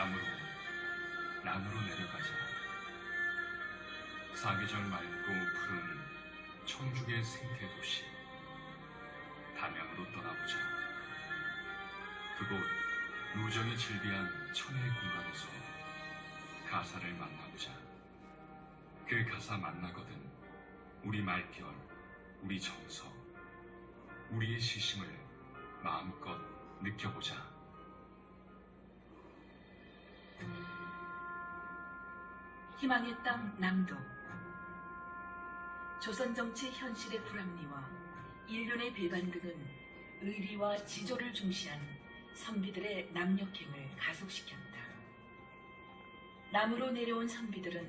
남으로 남으로 내려가자. 사계절 맑고 푸른 청주의 생태 도시 담양으로 떠나보자. 그곳 누정이 질비한 천혜의 공간에서 가사를 만나보자. 그 가사 만나거든 우리 말결, 우리 정서, 우리의 시심을 마음껏 느껴보자. 희망의 땅 남도 조선 정치 현실의 불합리와 인륜의 배반 등은 의리와 지조를 중시한 선비들의 남력행을 가속시켰다. 남으로 내려온 선비들은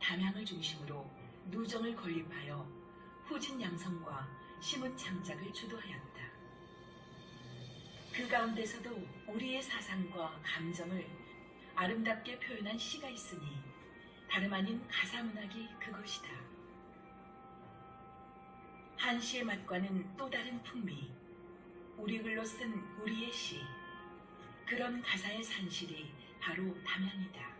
담양을 중심으로 누정을 건립하여 후진 양성과 시문 창작을 주도하였다. 그 가운데서도 우리의 사상과 감정을 아름답게 표현한 시가 있으니 다름 아닌 가사문학이 그것이다. 한시의 맛과는 또 다른 풍미, 우리 글로 쓴 우리의 시, 그런 가사의 산실이 바로 담양이다.